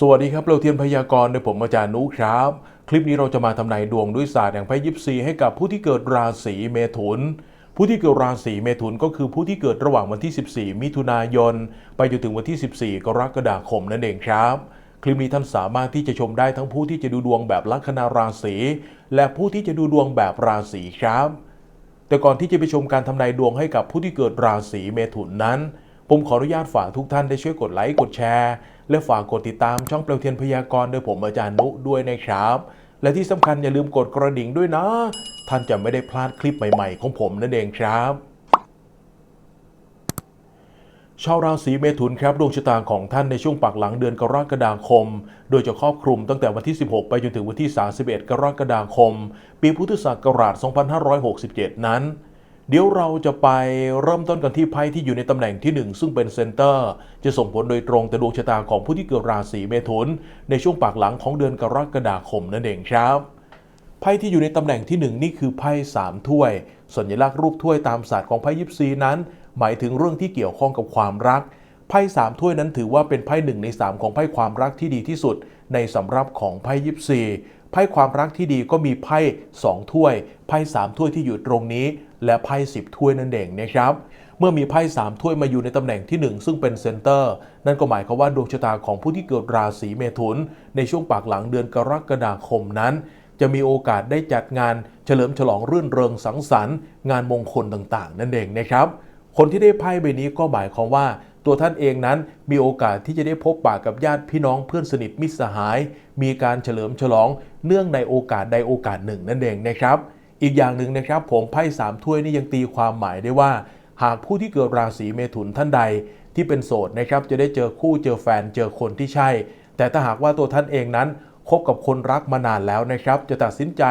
สวัสดีครับเราเทียนพยากรณ์โดยผมอาจารย์นุครับ คลิปนี้เราจะมาทำนายดวงด้วยศาสตร์แห่งไพ่ยิปซีให้กับผู้ที่เกิดราศีเมถุน ผู้ที่เกิดราศีเมถุนก็คือผู้ที่เกิดระหว่างวันที่ 14 มิถุนายน ไปจนถึงวันที่ 14 กรกฎาคมนั่นเองครับ คลิปนี้ท่านสามารถที่จะชมได้ทั้งผู้ที่จะดูดวงแบบลัคนาราศีและผู้ที่จะดูดวงแบบราศีครับ แต่ก่อนที่จะไปชมการทำนายดวงให้กับผู้ที่เกิดราศีเมถุนนั้น ผมขออนุญาตฝากทุกท่านได้ช่วยกดไลค์กดแชร์ และฝากกดติดตามช่องเปลวเทียนพยากรณ์โดยผมอาจารย์นุด้วยนะครับ และที่สำคัญอย่าลืมกดกระดิ่งด้วยนะ ท่านจะไม่ได้พลาดคลิปใหม่ๆ ของผมนั่นเองครับชาวราศีเมถุนครับดวงชะตาของท่านในช่วงปักหลังเดือนกรกฎาคม โดยจะครอบคลุมตั้งแต่วันที่ 16 ไปจนถึงวันที่ 31 กรกฎาคม ปีพุทธศักราช 2567 นั้น เดี๋ยวเราจะไปเริ่มต้นกันที่ไพ่ที่อยู่ในตำแหน่งที่ 1 ซึ่งเป็นเซนเตอร์ จะส่งผลโดยตรงต่อดวงชะตาของผู้ที่เกิดราศีเมถุน ในช่วงปากหลังของเดือนกรกฎาคมนั่นเองครับไพ่ที่อยู่ในตำแหน่งที่ 1 นี่คือไพ่สามถ้วย สัญลักษณ์รูปถ้วยตามศาสตร์ของไพ่ยิปซีนั้น หมายถึงเรื่องที่เกี่ยวข้องกับความรักไพ่สามถ้วยนั้นถือว่าเป็นไพ่หนึ่งในสามของไพ่ความรักที่ดีที่สุด ในสำรับของไพ่ยิปซีไพ่ความรักที่ดีก็มีไพ่สองถ้วย ไพ่สามถ้วยที่อยู่ตรงนี้ และไพ่สิบถ้วยนั่นเองนะครับเมื่อมีไพ่สามถ้วยมาอยู่ในตำแหน่งที่ 1 ซึ่งเป็นเซนเตอร์ นั่นก็หมายความว่าดวงชะตาของผู้ที่เกิดราศีเมถุน ในช่วงปากหลังเดือนกรกฎาคมนั้น จะมีโอกาสได้จัดงานเฉลิมฉลองรื่นเริงสังสรรค์ งานมงคลต่างๆ นั่นเองนะครับ คนที่ได้ไพ่ใบนี้ก็หมายความว่า ตัวท่านเองนั้นมีโอกาสที่จะได้พบปะกับญาติพี่น้องเพื่อนสนิทมิตรสหาย มีการเฉลิมฉลองเนื่องในโอกาสใดโอกาสหนึ่งนั่นเองนะครับ อีกอย่างหนึ่งนะครับ ผมไพ่สามถ้วยนี่ยังตีความหมายได้ว่า หากผู้ที่เกิดราศีเมถุนท่านใดที่เป็นโสดนะครับจะได้เจอคู่เจอแฟนเจอคนที่ใช่ แต่ถ้าหากว่าตัวท่านเองนั้นคบกับคนรักมานานแล้วนะครับ จะตัดสินใจ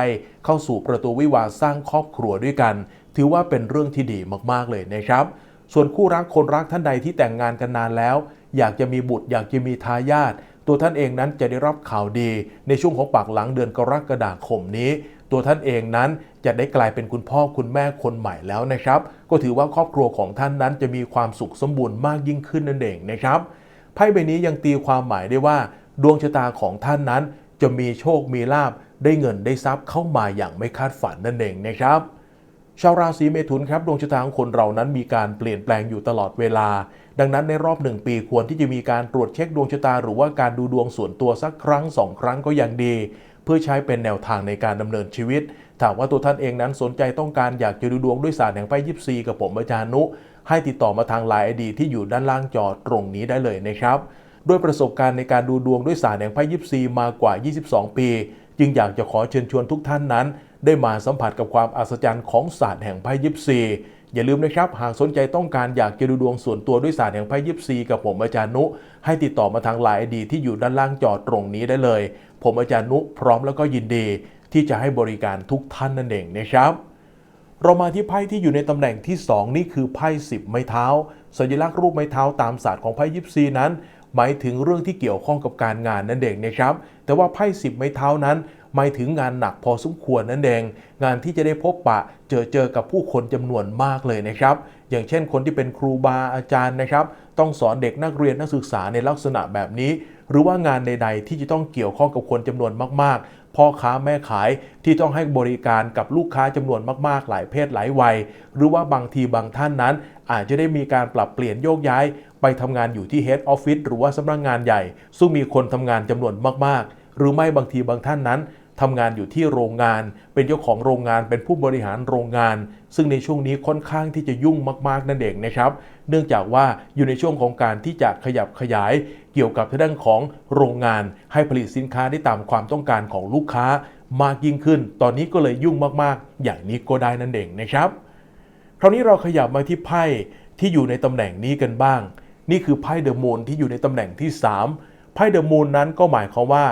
เข้าสู่ประตูวิวาสร้างครอบครัวด้วยกัน ถือว่าเป็นเรื่องที่ดีมากๆเลยนะครับ ส่วนคู่รักคนรักท่านใดที่แต่งงานกันนานแล้ว อยากจะมีบุตรอยากจะมีทายาทตัวท่านเองนั้นจะได้รับข่าวดี ในช่วงของปากหลังเดือนกรกฎาคมนี้ ตัวท่านเองนั้น จะได้กลายเป็นคุณพ่อคุณแม่คนใหม่แล้วนะครับ ก็ถือว่าครอบครัวของท่านนั้นจะมีความสุขสมบูรณ์มากยิ่งขึ้นนั่นเองนะครับไพ่ใบนี้ยังตีความหมายได้ว่า ดวงชะตาของท่านนั้น จะมีโชคมีลาบได้เงินได้ทรัพย์เข้ามาอย่างไม่คาดฝันนั่นเองนะครับ ชาวราศีเมถุนครับดวงชะตาของคนเรานั้นมีการเปลี่ยนแปลงอยู่ตลอดเวลา ดังนั้นในรอบหนึ่งปีควรที่จะมีการตรวจเช็คดวงชะตา หรือว่าการดูดวงส่วนตัวสักครั้งสองครั้งก็ยังดี เพื่อใช้เป็นแนวทางในการดำเนินชีวิตถามว่าตัวท่านเองนั้นสนใจต้องการอยากจะดูดวงด้วยศาสตร์แห่งไพ่ยิปซีกับผมอาจารย์นุ ให้ติดต่อมาทางไลน์ไอดีที่อยู่ด้านล่างจอตรงนี้ได้เลยนะครับด้วยประสบการณ์ในการดูดวงด้วยศาสตร์แห่งไพ่ยิปซีมากว่า 22 ปี จึงอยากจะขอเชิญชวนทุกท่านนั้น ได้มาสัมผัสกับความอัศจรรย์ของศาสตร์แห่งไพ่ยิปซี อย่าลืมนะครับ หากสนใจต้องการอยากจะดูดวงส่วนตัวด้วยศาสตร์แห่งไพ่ยิปซีกับผมอาจารย์นุ ให้ติดต่อมาทางไลน์ไอดีที่อยู่ด้านล่างจอตรงนี้ได้เลย ผมอาจารย์นุพร้อมแล้วก็ยินดี ที่จะให้บริการทุกท่านนั่นเองนะครับ เรามาที่ไพ่ที่อยู่ในตำแหน่งที่ 2 นี่คือไพ่สิบไม้เท้า สัญลักษณ์รูปไม้เท้าตามศาสตร์ของไพ่ยิปซีนั้น หมายถึงเรื่องที่เกี่ยวข้องกับการงานนั่นเองนะครับ แต่ว่าไพ่สิบไม้เท้านั้น หมายถึงงานหนักพอสมควรนั่นเอง งานที่จะได้พบปะเจอเจอกับผู้คนจำนวนมากเลยนะครับ อย่างเช่นคนที่เป็นครูบาอาจารย์นะครับ ต้องสอนเด็กนักเรียนนักศึกษาในลักษณะแบบนี้ หรือว่างานใด ๆ ที่จะต้องเกี่ยวข้องกับคนจำนวนมากๆพ่อค้าแม่ขายที่ต้องให้บริการกับลูกค้าจำนวนมากๆ หลายเพศหลายวัย หรือว่าบางทีบางท่านนั้น อาจจะได้มีการปรับเปลี่ยนโยกย้าย ไปทำงานอยู่ที่ Head Office หรือว่าสำนักงงานใหญ่ ซึ่งมีคนทำงานจำนวนมากๆ หรือไม่บางทีบางท่านนั้น ทำงานอยู่ที่โรงงาน เป็นเจ้าของโรงงานเป็นผู้บริหารโรงงาน ซึ่งในช่วงนี้ค่อนข้างที่จะยุ่งมากๆนั่นเองนะครับ เนื่องจากว่าอยู่ในช่วงของการที่จะขยับขยาย เกี่ยวกับทางด้านของโรงงาน ให้ผลิตสินค้าได้ตามความต้องการของลูกค้ามากยิ่งขึ้น ตอนนี้ก็เลยยุ่งมากๆ อย่างนี้ก็ได้นั่นเองนะครับ คราวนี้เราขยับมาที่ไพ่ที่อยู่ในตำแหน่งนี้กันบ้าง นี่คือไพ่เดอะมูนที่อยู่ในตำแหน่งที่ 3ไพ่เดอะมูนนั้นก็หมายความว่า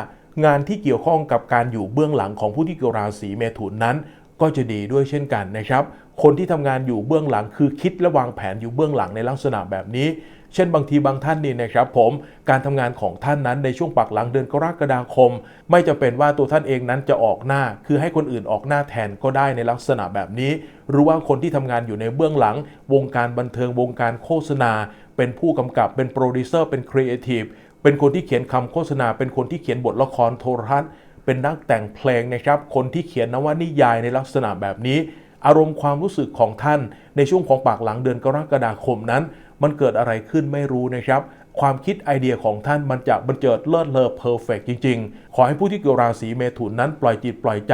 งานที่เกี่ยวข้องกับการอยู่เบื้องหลังของผู้ที่เกิดราศีเมถุนนั้น ก็จะดีด้วยเช่นกันนะครับ คนที่ทำงานอยู่เบื้องหลังคือคิดและวางแผนอยู่เบื้องหลังในลักษณะแบบนี้ เช่นบางทีบางท่านนี่นะครับ ผมการทำงานของท่านนั้นในช่วงปักหลังเดือนกรกฎาคม ไม่จำเป็นว่าตัวท่านเองนั้นจะออกหน้า คือให้คนอื่นออกหน้าแทนก็ได้ในลักษณะแบบนี้ หรือว่าคนที่ทำงานอยู่ในเบื้องหลัง วงการบันเทิงวงการโฆษณาเป็นผู้กำกับเป็นโปรดิวเซอร์เป็นครีเอทีฟ เป็นคนที่เขียนคำโฆษณา เป็นคนที่เขียนบทละครโทรทัศน์ เป็นนักแต่งเพลงนะครับ คนที่เขียนนวนิยายในลักษณะแบบนี้ อารมณ์ความรู้สึกของท่าน ในช่วงของปากหลังเดือนกรกฎาคมนั้น มันเกิดอะไรขึ้นไม่รู้นะครับความคิดไอเดียของท่านมันจะบันเจิดเลิศเลอเพอร์เฟกจริง ๆ ขอให้ผู้ที่เกิดราศีเมถุนนั้นปล่อยจิตปล่อยใจ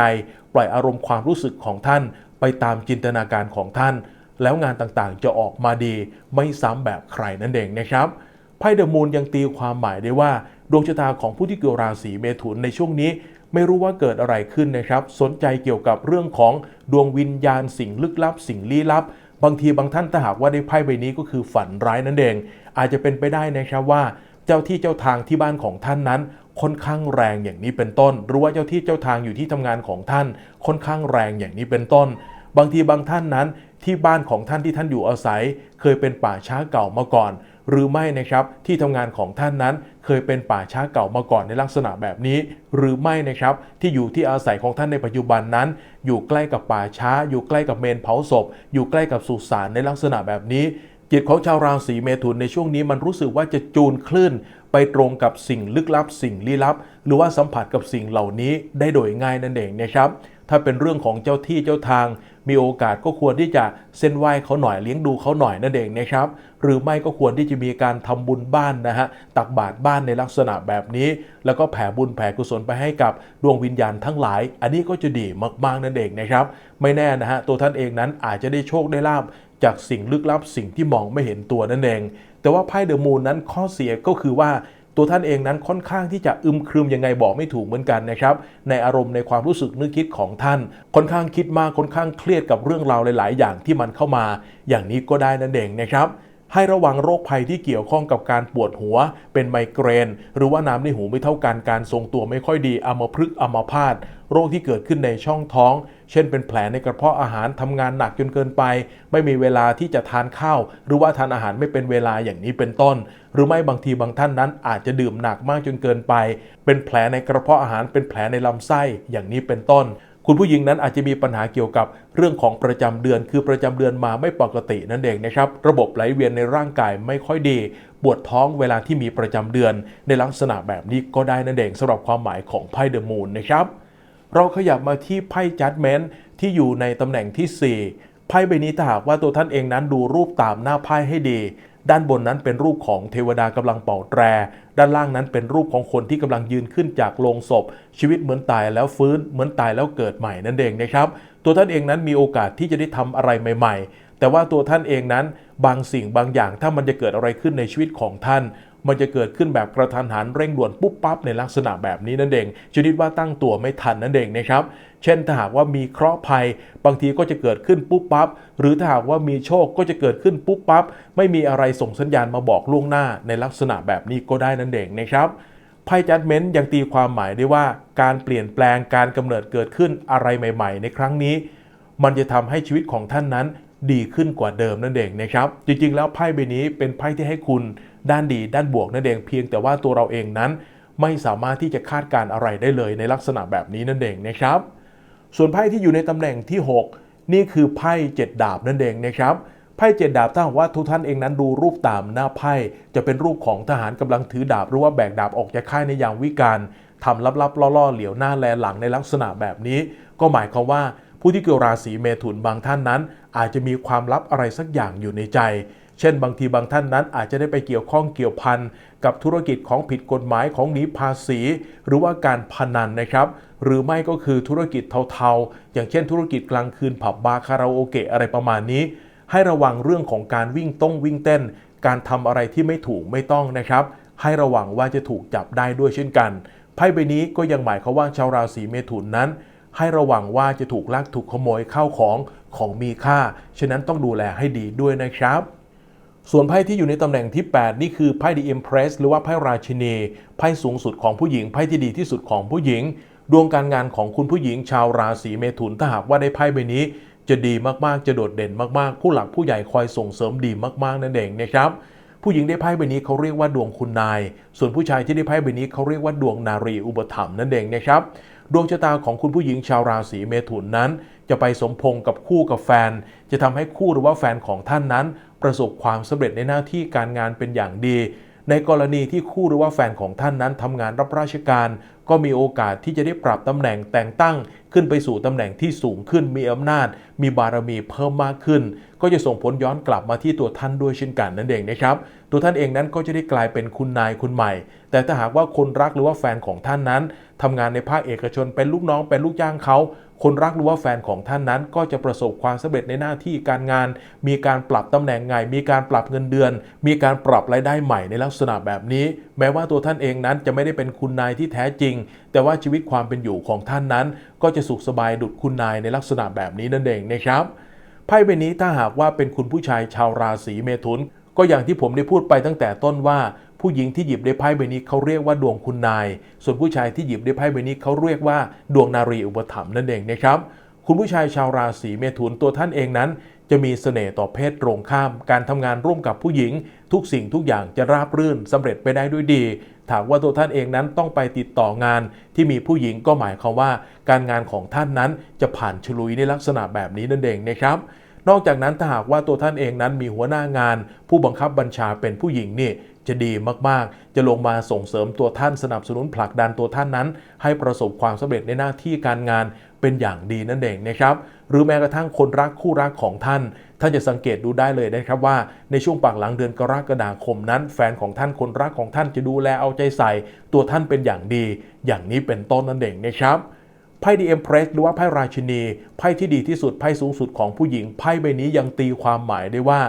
ปล่อยอารมณ์ความรู้สึกของท่าน ไปตามจินตนาการของท่าน แล้วงานต่างๆ จะออกมาดี ไม่ซ้ำแบบใครนั่นเองนะครับ ไพ่เดอะมูนยังตีความหมายได้ว่า ดวงชะตาของผู้ที่เกิดราศีเมถุนในช่วงนี้ ไม่รู้ว่าเกิดอะไรขึ้นนะครับ สนใจเกี่ยวกับเรื่องของดวงวิญญาณสิ่งลึกลับ สิ่งลี้ลับ บางทีบางท่านถ้าหากว่าได้ไพ่ใบนี้ก็คือฝันร้ายนั่นเอง อาจจะเป็นไปได้นะครับว่า เจ้าที่เจ้าทางที่บ้านของท่านนั้นค่อนข้างแรงอย่างนี้เป็นต้น หรือว่าเจ้าที่เจ้าทางอยู่ที่ทำงานของท่าน ค่อนข้างแรงอย่างนี้เป็นต้น บางทีบางท่านนั้นที่บ้านของท่านที่ท่านอยู่อาศัย เคยเป็นป่าช้าเก่ามาก่อน หรือไม่นะครับที่ทำงานของท่านนั้นเคยเป็นป่าช้าเก่ามาก่อนในลักษณะแบบนี้ หรือไม่นะครับที่อยู่ที่อาศัยของท่านในปัจจุบันนั้น อยู่ใกล้กับป่าช้า อยู่ใกล้กับเมนเผาศพ อยู่ใกล้กับสุสานในลักษณะแบบนี้จิตของชาวราศีเมถุนในช่วงนี้มันรู้สึกว่าจะจูนคลื่น ไปตรงกับสิ่งลึกลับ สิ่งลี้ลับ หรือว่าสัมผัสกับสิ่งเหล่านี้ได้โดยง่ายนั่นเองนะครับถ้าเป็นเรื่องของเจ้าที่เจ้าทาง มีโอกาสก็ควรที่จะเส้นไหว้เขาหน่อยเลี้ยงดูเขาหน่อยนั่นเองนะครับ หรือไม่ก็ควรที่จะมีการทำบุญบ้านนะฮะตักบาตรบ้านในลักษณะแบบนี้ แล้วก็แผ่บุญแผ่กุศลไปให้กับดวงวิญญาณทั้งหลาย อันนี้ก็จะดีมากๆนั่นเองนะครับ ไม่แน่นะฮะตัวท่านเองนั้นอาจจะได้โชคได้ลาบจากสิ่งลึกลับสิ่งที่มองไม่เห็นตัวนั่นเอง แต่ว่าไพ่เดอะมูนนั้นข้อเสียก็คือว่า ตัวท่านเองนั้นค่อนข้างที่จะอึมครึมยังไงบอกไม่ถูกเหมือนกันนะครับ ในอารมณ์ในความรู้สึกนึกคิดของท่าน ค่อนข้างคิดมากค่อนข้างเครียดกับเรื่องราวหลาย ๆ อย่างที่มันเข้ามา อย่างนี้ก็ได้นั่นเองนะครับ ให้ระวังโรคภัยที่เกี่ยวข้องกับการปวดหัว เป็นไมเกรน หรือว่าน้ำในหูไม่เท่ากันการทรงตัวไม่ค่อยดีอัมพฤกษ์อัมพาตโรคที่เกิดขึ้นในช่องท้อง เช่นเป็นแผลในกระเพาะอาหารทำงานหนักจนเกินไป ไม่มีเวลาที่จะทานข้าว หรือว่าทานอาหารไม่เป็นเวลาอย่างนี้เป็นต้น หรือไม่บางทีบางท่านนั้นอาจจะดื่มหนักมากจนเกินไป เป็นแผลในกระเพาะอาหารเป็นแผลในลำไส้อย่างนี้เป็นต้น คุณผู้หญิงนั้นอาจจะมีปัญหาเกี่ยวกับเรื่องของประจำเดือน คือประจำเดือนมาไม่ปกตินั่นเองนะครับ ระบบไหลเวียนในร่างกายไม่ค่อยดี ปวดท้องเวลาที่มีประจำเดือน ในลักษณะแบบนี้ก็ได้นั่นเองสำหรับความหมายของไพ่เดอะมูนนะครับ เราขยับมาที่ไพ่จัดเมนที่อยู่ในตำแหน่งที่ 4ไพ่ใบนี้ถ้าหากว่าตัวท่านเองนั้นดูรูปตามหน้าไพ่ให้ดี ด้านบนนั้นเป็นรูปของเทวดากำลังเป่าแตร ด้านล่างนั้นเป็นรูปของคนที่กำลังยืนขึ้นจากโลงศพ ชีวิตเหมือนตายแล้วฟื้นเหมือนตายแล้วเกิดใหม่นั่นเองนะครับ ตัวท่านเองนั้นมีโอกาสที่จะได้ทำอะไรใหม่ ๆ แต่ว่าตัวท่านเองนั้นบางสิ่งบางอย่างถ้ามันจะเกิดอะไรขึ้นในชีวิตของท่าน มันจะเกิดขึ้นแบบกระทันหันเร่งด่วนปุ๊บปั๊บในลักษณะแบบนี้นั่นเองชนิดว่าตั้งตัวไม่ทันนั่นเองนะครับ เช่นถ้าหากว่ามีเคราะห์ภัย บางทีก็จะเกิดขึ้นปุ๊บปั๊บหรือถ้าหากว่ามีโชคก็จะเกิดขึ้นปุ๊บปั๊บไม่มีอะไรส่งสัญญาณมาบอกล่วงหน้าในลักษณะแบบนี้ก็ได้นั่นเองนะครับไพ่จัดเมนต์ยังตีความหมายได้ว่าการเปลี่ยนแปลงการกำเนิดเกิดขึ้นอะไรใหม่ ๆ ในครั้งนี้ มันจะทำให้ชีวิตของท่านนั้น ดีขึ้นกว่าเดิมนั่นเองนะครับ จริงๆ แล้วไพ่ใบนี้เป็นไพ่ที่ให้คุณด้านดีด้านบวกนั่นเองเพียงแต่ว่าตัวเราเองนั้น ไม่สามารถที่จะคาดการอะไรได้เลยในลักษณะแบบนี้นั่นเองนะครับ ส่วนไพ่ที่อยู่ในตำแหน่งที่ 6 นี่คือไพ่เจ็ดดาบนั่นเองนะครับไพ่เจ็ดดาบถ้าหากว่าทุกท่านเองนั้นดูรูปตามหน้าไพ่จะเป็นรูปของทหารกำลังถือดาบหรือว่าแบกดาบออกจากค่ายในยามวิกาลทำลับๆล่อๆ เหลียวหน้าแลหลังในลักษณะแบบนี้ ก็หมายความว่า ผู้ที่เกิดราศีเมถุนบางท่านนั้น อาจจะมีความลับอะไรสักอย่างอยู่ในใจ เช่น บางทีบางท่านนั้นอาจจะได้ไปเกี่ยวข้องเกี่ยวพันกับธุรกิจของผิดกฎหมายของหนีภาษี หรือว่าการพนันนะครับ หรือไม่ก็คือธุรกิจเทาๆ อย่างเช่น ธุรกิจกลางคืนผับบาร์คาราโอเกะอะไรประมาณนี้ ให้ระวังเรื่องของการวิ่งต้องวิ่งเต้น การทำอะไรที่ไม่ถูกไม่ต้องนะครับ ให้ระวังว่าจะถูกจับได้ด้วยเช่นกันไพ่ใบนี้ก็ยังหมายความว่าชาวราศีเมถุนนั้น ให้ระวังว่าจะถูกลักถูกขโมยเข้าของของมีค่า ฉะนั้นต้องดูแลให้ดีด้วยนะครับ ส่วนไพ่ที่อยู่ในตำแหน่งที่ 8 นี่คือไพ่ The Empress หรือว่าไพ่ราชินี ไพ่สูงสุดของผู้หญิง ไพ่ที่ดีที่สุดของผู้หญิง ดวงการงานของคุณผู้หญิงชาวราศีเมถุนถ้าหากว่าได้ไพ่ใบนี้ จะดีมากๆ จะโดดเด่นมากๆ ผู้หลักผู้ใหญ่คอยส่งเสริมดีมากๆ นั่นเองนะครับผู้หญิงได้ไพ่ใบนี้เขาเรียกว่าดวงคุณนาย ส่วนผู้ชายที่ได้ไพ่ใบนี้เขาเรียกว่าดวงนารีอุปถัมภ์นั่นเองนะครับ ดวงชะตาของคุณผู้หญิงชาวราศีเมถุนนั้น จะไปสมพงกับคู่กับแฟน จะทำให้คู่หรือว่าแฟนของท่านนั้น ประสบความสำเร็จในหน้าที่การงานเป็นอย่างดี ในกรณีที่คู่หรือว่าแฟนของท่านนั้นทำงานรับราชการ ก็มีโอกาสที่จะได้ปรับตำแหน่งแต่งตั้ง ขึ้นไปสู่ตำแหน่งที่สูงขึ้นมีอำนาจ มีบารมีเพิ่มมากขึ้น ก็จะส่งผลย้อนกลับมาที่ตัวท่านด้วยเช่นกันนั่นเองนะครับ ตัวท่านเองนั้นก็จะได้กลายเป็นคุณนายคุณใหม่ แต่ถ้าหากว่าคนรักหรือว่าแฟนของท่านนั้นทำงานในภาคเอกชนเป็นลูกน้องเป็นลูกจ้างเขาคนรักหรือว่าแฟนของท่านนั้นก็จะประสบความสำเร็จในหน้าที่การงาน มีการปรับตำแหน่งไงมีการปรับเงินเดือน มีการปรับรายได้ใหม่ในลักษณะแบบนี้ แม้ว่าตัวท่านเองนั้นจะไม่ได้เป็นคุณนายที่แท้จริง แต่ว่าชีวิตความเป็นอยู่ของท่านนั้น ก็จะสุขสบายดุจคุณนายในลักษณะแบบนี้นั่นเองนะครับ ไพ่ใบนี้ถ้าหากว่าเป็นคุณผู้ชายชาวราศีเมถุน ก็อย่างที่ผมได้พูดไปตั้งแต่ต้นว่า ผู้หญิงที่หยิบได้ไพ่ใบนี้เขาเรียกว่าดวงคุณนาย ส่วนผู้ชายที่หยิบได้ไพ่ใบนี้เขาเรียกว่าดวงนารีอุปถัมภ์นั่นเองนะครับคุณผู้ชายชาวราศีเมถุนตัวท่านเองนั้น จะมีเสน่ห์ต่อเพศตรงข้าม การทำงานร่วมกับผู้หญิง ทุกสิ่งทุกอย่างจะราบรื่นสำเร็จไปได้ด้วยดี ถามว่าตัวท่านเองนั้นต้องไปติดต่องาน ที่มีผู้หญิงก็หมายความว่า การงานของท่านนั้นจะผ่านฉลุยในลักษณะแบบนี้นั่นเองนะครับนอกจากนั้นถ้าหากว่าตัวท่านเองนั้นมีหัวหน้างาน ผู้บังคับบัญชาเป็นผู้หญิงนี่ จะดีมากๆ จะลงมาส่งเสริมตัวท่านสนับสนุนผลักดันตัวท่านนั้น ให้ประสบความสำเร็จในหน้าที่การงานเป็นอย่างดีนั่นเองนะครับ หรือแม้กระทั่งคนรักคู่รักของท่าน ท่านจะสังเกตดูได้เลยนะครับว่าในช่วงปากหลังเดือนกรกฎาคมนั้น แฟนของท่านคนรักของท่านจะดูแลเอาใจใส่ ตัวท่านเป็นอย่างดี อย่างนี้เป็นต้นนั่นเองนะครับไพ่ดีเอ็มเพรสหรือว่าไพ่ราชินีไพ่ที่ดีที่สุดไพ่สูงสุดของผู้หญิงไพ่ใบนี้ยังตีความหมายได้ว่า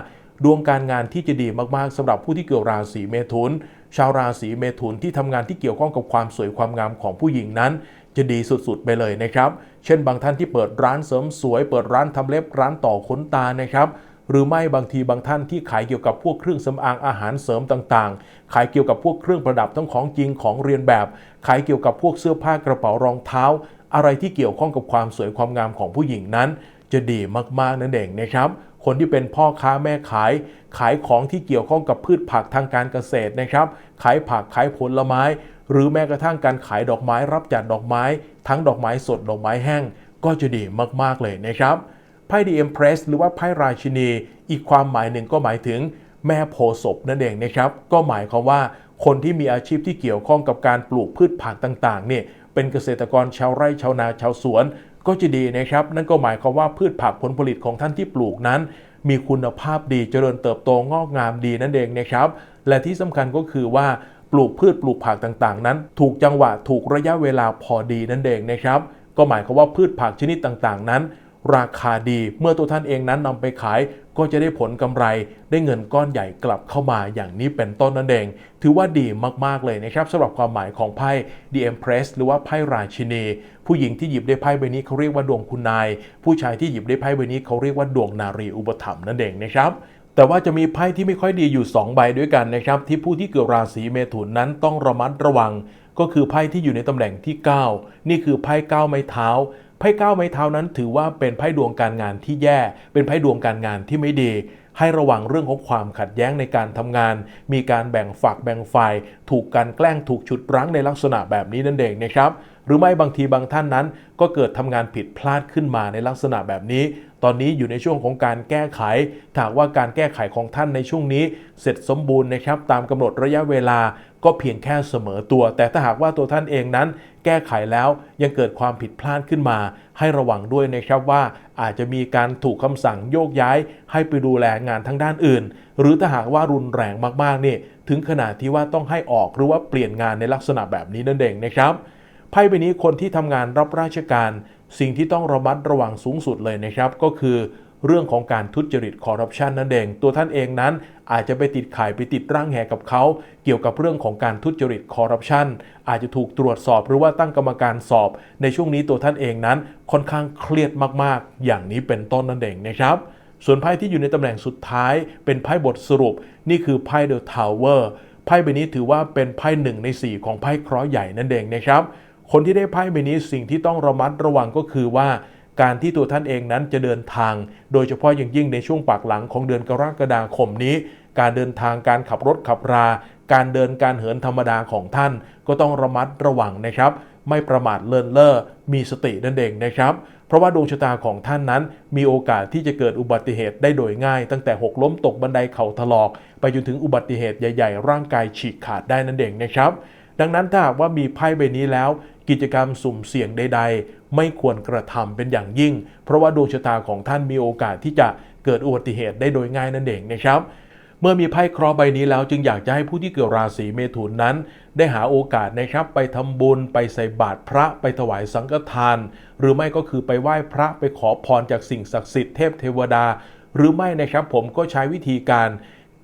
ดวงการงานที่จะดีมากๆสำหรับผู้ที่เกี่ยวราศีเมถุน ชาวราศีเมถุนที่ทำงานที่เกี่ยวข้องกับความสวยความงามของผู้หญิงนั้น จะดีสุดๆไปเลยนะครับ เช่นบางท่านที่เปิดร้านเสริมสวย เปิดร้านทำเล็บร้านต่อขนตานะครับหรือไม่บางทีบางท่านที่ขายเกี่ยวกับพวกเครื่องสำอางอาหารเสริมต่างๆ ขายเกี่ยวกับพวกเครื่องประดับทั้งของจริงของเรียนแบบ ขายเกี่ยวกับพวกเสื้อผ้ากระเป๋ารองเท้า อะไรที่เกี่ยวข้องกับความสวยความงามของผู้หญิงนั้น จะดีมากๆนั่นเองนะครับ คนที่เป็นพ่อค้าแม่ขาย ขายของที่เกี่ยวข้องกับพืชผักทางการเกษตรนะครับ ขายผักขายผลไม้ หรือแม้กระทั่งการขายดอกไม้รับจัดดอกไม้ ทั้งดอกไม้สดดอกไม้แห้ง ก็จะดีมากๆเลยนะครับไพ่ดีเอ็มเพรสหรือว่าไพ่ราชินี อีกความหมายหนึ่งก็หมายถึงแม่โพศพนั่นเองนะครับ ก็หมายความว่าคนที่มีอาชีพที่เกี่ยวข้องกับการปลูกพืชผักต่างๆเนี่ยเป็นเกษตรกรชาวไร่ชาวนาชาวสวน ก็จะดีนะครับ นั่นก็หมายความว่าพืชผักผลผลิตของท่านที่ปลูกนั้น มีคุณภาพดีเจริญเติบโตงอกงามดีนั่นเองนะครับ และที่สำคัญก็คือว่าปลูกพืชปลูกผักต่างๆ นั้น ถูกจังหวะถูกระยะเวลาพอดีนั่นเองนะครับ ก็หมายความว่าพืชผักชนิดต่างๆ นั้น ราคาดี เมื่อตัวท่านเองนั้นนำไปขายก็จะได้ผลกำไรได้เงินก้อนใหญ่กลับเข้ามาอย่างนี้เป็นต้นนั่นเอง ถือว่าดีมาก ๆ เลยนะครับสำหรับความหมายของไพ่ The Empress หรือว่าไพ่ราชินี ผู้หญิงที่หยิบได้ไพ่ใบนี้เขาเรียกว่าดวงคุณนาย ผู้ชายที่หยิบได้ไพ่ใบนี้เขาเรียกว่าดวงนารีอุปถัมภ์นั่นเองนะครับแต่ว่าจะมีไพ่ที่ไม่ค่อยดีอยู่ 2 ใบด้วยกันนะครับ ที่ผู้ที่เกิดราศีเมถุนนั้นต้องระมัดระวัง ก็คือไพ่ที่อยู่ในตำแหน่งที่ 9 นี่คือไพ่9ไม้เท้า ไพ่เก้าไม้เท้านั้นถือว่าเป็นไพ่ดวงการงานที่แย่ เป็นไพ่ดวงการงานที่ไม่ดี ให้ระวังเรื่องของความขัดแย้งในการทำงาน มีการแบ่งฝักแบ่งฝ่าย ถูกการแกล้งถูกฉุดรั้งในลักษณะแบบนี้นั่นเองนะครับ หรือไม่บางทีบางท่านนั้น ก็เกิดทำงานผิดพลาดขึ้นมาในลักษณะแบบนี้ ตอนนี้อยู่ในช่วงของการแก้ไขถ้ากว่าการแก้ไขของท่านในช่วงนี้ เสร็จสมบูรณ์นะครับ ตามกำหนดระยะเวลาก็เพียงแค่เสมอตัว แต่ถ้าหากว่าตัวท่านเองนั้น แก้ไขแล้วยังเกิดความผิดพลาดขึ้นมา ให้ระวังด้วยนะครับว่าอาจจะมีการถูกคำสั่งโยกย้าย ให้ไปดูแลงานทางด้านอื่น หรือถ้าหากว่ารุนแรงมากๆนี่ถึงขนาดที่ว่าต้องให้ออกหรือว่าเปลี่ยนงานในลักษณะแบบนี้นั่นเองนะครับ ไพ่ใบนี้คนที่ทำงานรับราชการ สิ่งที่ต้องระมัดระวังสูงสุดเลยนะครับ ก็คือเรื่องของการทุจริตคอร์รัปชันนั่นเอง ตัวท่านเองนั้นอาจจะไปติดข่ายไปติดร่างแหกับเขา เกี่ยวกับเรื่องของการทุจริตคอร์รัปชันอาจจะถูกตรวจสอบหรือว่าตั้งกรรมการสอบ ในช่วงนี้ตัวท่านเองนั้นค่อนข้างเครียดมากๆ อย่างนี้เป็นต้นนั่นเองนะครับ ส่วนไพ่ที่อยู่ในตำแหน่งสุดท้ายเป็นไพ่บทสรุป นี่คือไพ่เดอะทาวเวอร์ไพ่ใบนี้ถือว่าเป็นไพ่หนึ่งใน 4 ของไพ่เคราะห์ใหญ่นั่นเองนะครับ คนที่ได้ไพ่ใบนี้สิ่งที่ต้องระมัดระวังก็คือว่า การที่ตัวท่านเองนั้นจะเดินทาง โดยเฉพาะอย่างยิ่งในช่วงปากหลังของเดือนกรกฎาคมนี้ การเดินทางการขับรถขับรา การเดินการเหินธรรมดาของท่าน ก็ต้องระมัดระวังนะครับ ไม่ประมาทเลินเล่อมีสตินั่นเองนะครับเพราะว่าดวงชะตาของท่านนั้น มีโอกาสที่จะเกิดอุบัติเหตุได้โดยง่าย ตั้งแต่หกล้มตกบันไดเข่าถลอก ไปจนถึงอุบัติเหตุใหญ่ ๆ ร่างกายฉีกขาดได้นั่นเองนะครับ ดังนั้นถ้าหากว่ามีไพ่ใบนี้แล้ว กิจกรรมสุ่มเสี่ยงใด ๆ ไม่ควรกระทำเป็นอย่างยิ่ง เพราะว่าดวงชะตาของท่านมีโอกาสที่จะเกิดอุบัติเหตุได้โดยง่ายนั่นเองนะครับเมื่อมีไพ่คราะห์ใบนี้แล้วจึงอยากจะให้ผู้ที่เกิดราศีเมถุนนั้น ได้หาโอกาสนะครับ ไปทำบุญไปใส่บาตรพระไปถวายสังฆทาน หรือไม่ก็คือไปไหว้พระไปขอพรจากสิ่งศักดิ์สิทธิ์เทพเทวดา หรือไม่นะครับผมก็ใช้วิธีการ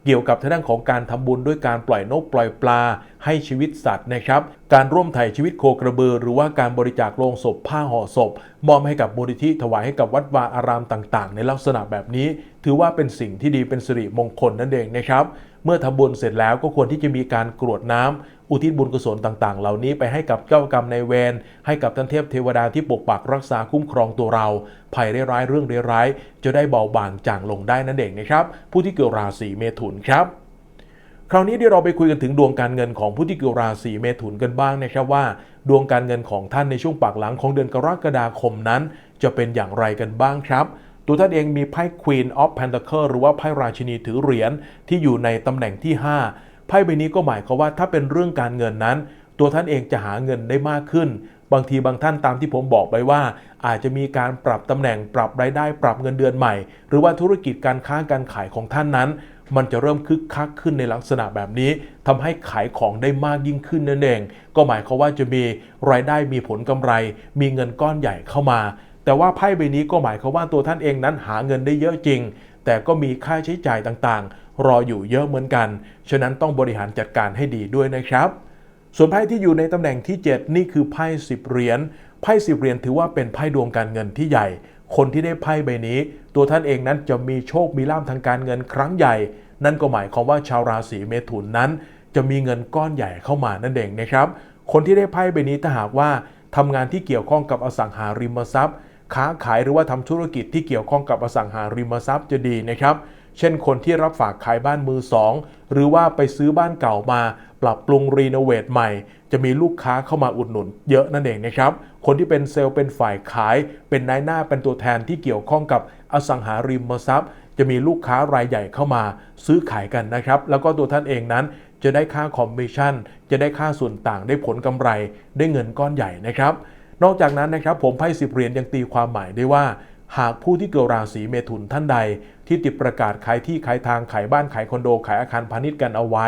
เกี่ยวกับทางด้านของการทำบุญด้วยการปล่อยนกปล่อยปลาให้ชีวิตสัตว์นะครับ การร่วมถ่ายชีวิตโคกระบือ หรือว่าการบริจาคโลงศพผ้าห่อศพ มอบให้กับมูลนิธิถวายให้กับวัดวาอารามต่างๆ ในลักษณะแบบนี้ ถือว่าเป็นสิ่งที่ดีเป็นสิริมงคลนั่นเองนะครับ เมื่อทำบุญเสร็จแล้วก็ควรที่จะมีการกรวดน้ำอุทิศบุญกุศลต่างๆ เหล่านี้ไปให้กับเจ้ากรรมในายเวรให้กับท่านเทพเทวดาที่ปกปักรักษาคุ้มครองตัวเรา ภัยร้ายเรื่องร้ายๆจะได้เบาบางจางลงได้นั่นเองนะครับ ผู้ที่เกิดราศีเมถุนครับ คราวนี้เดี๋ยวเราไปคุยกันถึงดวงการเงินของผู้ที่เกิดราศีเมถุนกันบ้างนะครับว่า ดวงการเงินของท่านในช่วงปากหลังของเดือนกรกฎาคมนั้น จะเป็นอย่างไรกันบ้างครับ ตัวท่านเองมีไพ่ Queen of Pentacle หรือว่าไพ่ราชินีถือเหรียญที่อยู่ในตำแหน่งที่ 5 ไพ่ใบนี้ก็หมายความว่าถ้าเป็นเรื่องการเงินนั้น ตัวท่านเองจะหาเงินได้มากขึ้น บางทีบางท่านตามที่ผมบอกไปว่า อาจจะมีการปรับตำแหน่งปรับรายได้ ปรับเงินเดือนใหม่ หรือว่าธุรกิจการค้าการขายของท่านนั้น มันจะเริ่มคึกคักขึ้นในลักษณะแบบนี้ทำให้ขายของได้มากยิ่งขึ้นนั่นเอง ก็หมายความว่าจะมีรายได้มีผลกำไร มีเงินก้อนใหญ่เข้ามา แต่ว่าไพ่ใบนี้ก็หมายความว่าตัวท่านเองนั้นหาเงินได้เยอะจริง แต่ก็มีค่าใช้จ่ายต่างๆ รออยู่เยอะเหมือนกัน ฉะนั้นต้องบริหารจัดการให้ดีด้วยนะครับส่วนไพ่ที่อยู่ในตำแหน่งที่ 7 นี่คือไพ่สิบเหรียญไพ่สิบเหรียญถือว่าเป็นไพ่ดวงการเงินที่ใหญ่ คนที่ได้ไพ่ใบนี้ ตัวท่านเองนั้นจะมีโชคมีลาภทางการเงินครั้งใหญ่ นั่นก็หมายความว่าชาวราศีเมถุนนั้น จะมีเงินก้อนใหญ่เข้ามานั่นเองนะครับ คนที่ได้ไพ่ใบนี้ถ้าหากว่าทำงานที่เกี่ยวข้องกับอสังหาริมทรัพย์ ค้าขายหรือว่าทำธุรกิจที่เกี่ยวข้องกับอสังหาริมทรัพย์จะดีนะครับ เช่นคนที่รับฝากขายบ้านมือสองหรือว่าไปซื้อบ้านเก่ามา ปรับปรุงรีโนเวทใหม่ จะมีลูกค้าเข้ามาอุดหนุนเยอะนั่นเองนะครับ คนที่เป็นเซลล์เป็นฝ่ายขาย เป็นนายหน้าเป็นตัวแทนที่เกี่ยวข้องกับอสังหาริมทรัพย์ จะมีลูกค้ารายใหญ่เข้ามาซื้อขายกันนะครับ แล้วก็ตัวท่านเองนั้นจะได้ค่าคอมมิชชั่น จะได้ค่าส่วนต่าง ได้ผลกำไร ได้เงินก้อนใหญ่นะครับ นอกจากนั้นนะครับผมไพ่สิบเหรียญยังตีความหมายได้ว่า หากผู้ที่เกิดราศีเมถุนท่านใด ที่ติดประกาศขายที่ขายทางขายบ้านขายคอนโดขายอาคารพาณิชย์กันเอาไว้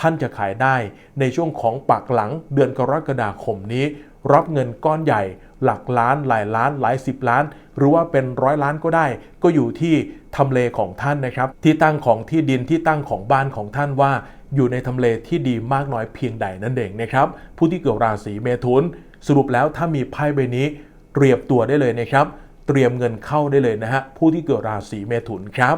ท่านจะขายได้ในช่วงของปักหลังเดือนกรกฎาคมนี้ รับเงินก้อนใหญ่ หลักล้านหลายล้านหลายสิบล้าน หรือว่าเป็นร้อยล้านก็ได้ ก็อยู่ที่ทำเลของท่านนะครับ ที่ตั้งของที่ดินที่ตั้งของบ้านของท่านว่าอยู่ในทำเลที่ดีมากน้อยเพียงใดนั่นเองนะครับ ผู้ที่เกิดราศีเมถุน สรุปแล้วถ้ามีไพ่ใบนี้เตรียมตัวได้เลยนะครับ เตรียมเงินเข้าได้เลยนะฮะผู้ที่เกิดราศีเมถุนครับ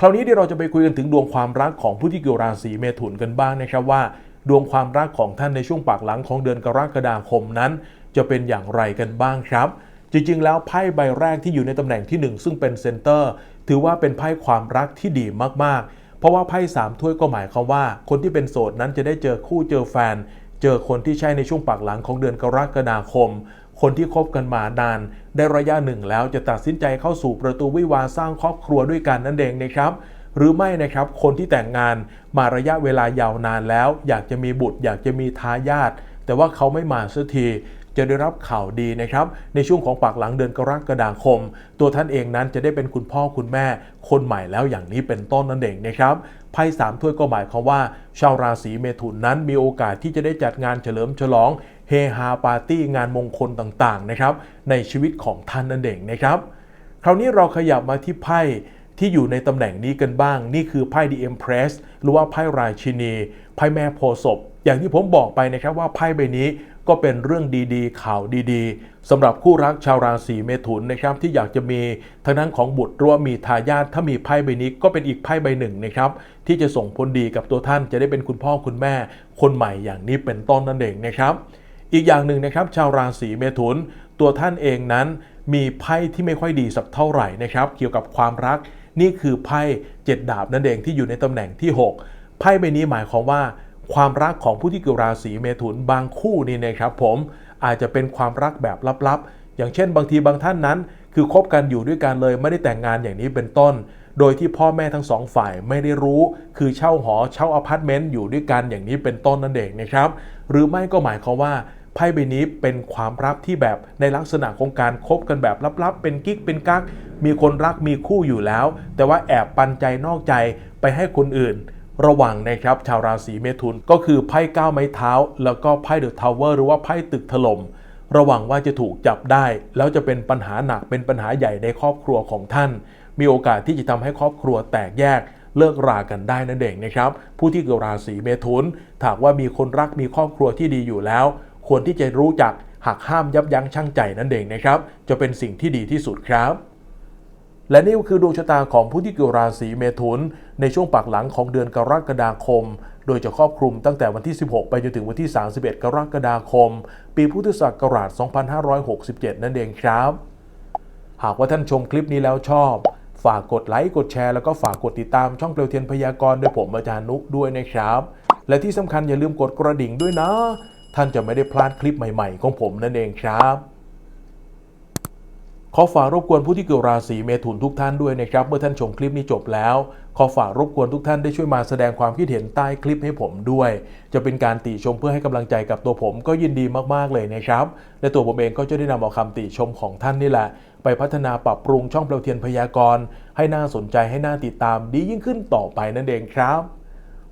คราวนี้เดี๋ยวเราจะไปคุยกันถึงดวงความรักของผู้ที่เกิดราศีเมถุนกันบ้างนะครับว่า ดวงความรักของท่านในช่วงปากหลังของเดือนกรกฎาคมนั้น จะเป็นอย่างไรกันบ้างครับ จริงๆ แล้วไพ่ใบแรกที่อยู่ในตำแหน่งที่ 1 ซึ่งเป็นเซนเตอร์ถือว่าเป็นไพ่ความรักที่ดีมากๆ เพราะว่าไพ่สามถ้วยก็หมายความว่า คนที่เป็นโสดนั้นจะได้เจอคู่เจอแฟน เจอคนที่ใช่ในช่วงปากหลังของเดือนกรกฎาคม คนที่คบกันมานาน ได้ระยะหนึ่งแล้วจะตัดสินใจเข้าสู่ประตูวิวาสร้างครอบครัวด้วยกันนั่นเองนะครับ หรือไม่นะครับคนที่แต่งงานมาระยะเวลายาวนานแล้ว อยากจะมีบุตร อยากจะมีทายาทแต่ว่าเขาไม่มาสักทีจะได้รับข่าวดีนะครับ ในช่วงของปากหลังเดือนกรกฎาคม ตัวท่านเองนั้นจะได้เป็นคุณพ่อคุณแม่ คนใหม่แล้วอย่างนี้เป็นต้นนั่นเองนะครับไพ่สามถ้วยก็หมายความว่า ชาวราศีเมถุนนั้นมีโอกาสที่จะได้จัดงานเฉลิมฉลอง เฮฮาปาร์ตี้งานมงคลต่างๆนะครับ ในชีวิตของท่านนั่นเองนะครับ คราวนี้เราขยับมาที่ไพ่ที่อยู่ในตำแหน่งนี้กันบ้าง นี่คือไพ่ The Empress หรือว่าไพ่ราชินี ไพ่แม่โพศพ อย่างที่ผมบอกไปนะครับว่าไพ่ใบนี้ก็เป็นเรื่องดีๆ ข่าวดีๆสำหรับคู่รักชาวราศีเมถุนนะครับที่อยากจะมีทางด้านของบุตรหรือว่ามีทายาทถ้ามีไพ่ใบนี้ก็เป็นอีกไพ่ใบหนึ่งนะครับที่จะส่งผลดีกับตัวท่านจะได้เป็นคุณพ่อคุณแม่ คนใหม่อย่างนี้เป็นต้นนั่นเองนะครับ อีกอย่างหนึ่งนะครับชาวราศีเมถุน ตัวท่านเองนั้นมีไพ่ที่ไม่ค่อยดีสักเท่าไหร่นะครับเกี่ยวกับความรักนี่คือไพ่เจ็ดดาบนั่นเองที่อยู่ในตำแหน่งที่ 6 ไพ่ใบนี้หมายความว่า ความรักของผู้ที่เกิดราศีเมถุนบางคู่นี่นะครับผมอาจจะเป็นความรักแบบลับๆ อย่างเช่น บางทีบางท่านนั้น คือคบกันอยู่ด้วยกันเลยไม่ได้แต่งงานอย่างนี้เป็นต้น โดยที่พ่อแม่ทั้งสองฝ่ายไม่ได้รู้ คือเช่าหอเช่าอพาร์ตเมนต์อยู่ด้วยกันอย่างนี้เป็นต้นนั่นเองนะครับ หรือไม่ก็หมายความว่า ไพ่ใบนี้เป็นความรักที่แบบในลักษณะของการคบกันแบบลับๆ เป็นกิ๊กเป็นกักมีคนรักมีคู่อยู่แล้ว แต่ว่าแอบปันใจนอกใจไปให้คนอื่น ระวังนะครับชาวราศีเมถุนก็คือไพ่ก้าวไม้เท้า แล้วก็ไพ่เดอะทาวเวอร์หรือว่าไพ่ตึกถล่มระวังว่าจะถูกจับได้ แล้วจะเป็นปัญหาหนักเป็นปัญหาใหญ่ในครอบครัวของท่าน มีโอกาสที่จะทำให้ครอบครัวแตกแยกเลิกรากันได้นั่นเองนะครับ ผู้ที่เกิดราศีเมถุนถากว่ามีคนรักมีครอบครัวที่ดีอยู่แล้ว ควรที่จะรู้จักหักห้ามยับยั้งชั่งใจนั่นเองนะครับ จะเป็นสิ่งที่ดีที่สุดครับ และนี่ก็คือดวงชะตาของผู้ที่เกิดราศีเมถุน ในช่วงปากหลังของเดือนกรกฎาคม โดยจะครอบคลุมตั้งแต่วันที่ 16 ไปจนถึงวันที่ 31 กรกฎาคม ปีพุทธศักราช 2567 นั่นเองครับ หากว่าท่านชมคลิปนี้แล้วชอบฝากกดไลค์กดแชร์แล้วก็ฝากกดติดตามช่องเปลวเทียนพยากรณ์โดยผมอาจารย์นุกด้วยนะครับ และที่สำคัญอย่าลืมกดกระดิ่งด้วยนะ ท่านจะไม่ได้พลาดคลิปใหม่ๆ ของผมนั่นเองครับ ขอฝากรบกวนผู้ที่เกิดราศีเมถุนทุกท่านด้วยนะครับ เมื่อท่านชมคลิปนี้จบแล้ว ขอฝากรบกวนทุกท่านได้ช่วยมาแสดงความคิดเห็นใต้คลิปให้ผมด้วย จะเป็นการติชมเพื่อให้กำลังใจกับตัวผมก็ยินดีมากๆเลยนะครับ และตัวผมเองก็จะได้นำเอาคำติชมของท่านนี่แหละ ไปพัฒนาปรับปรุงช่องเปลวเทียนพยากรณ์ให้น่าสนใจให้น่าติดตามดียิ่งขึ้นต่อไปนั่นเองครับ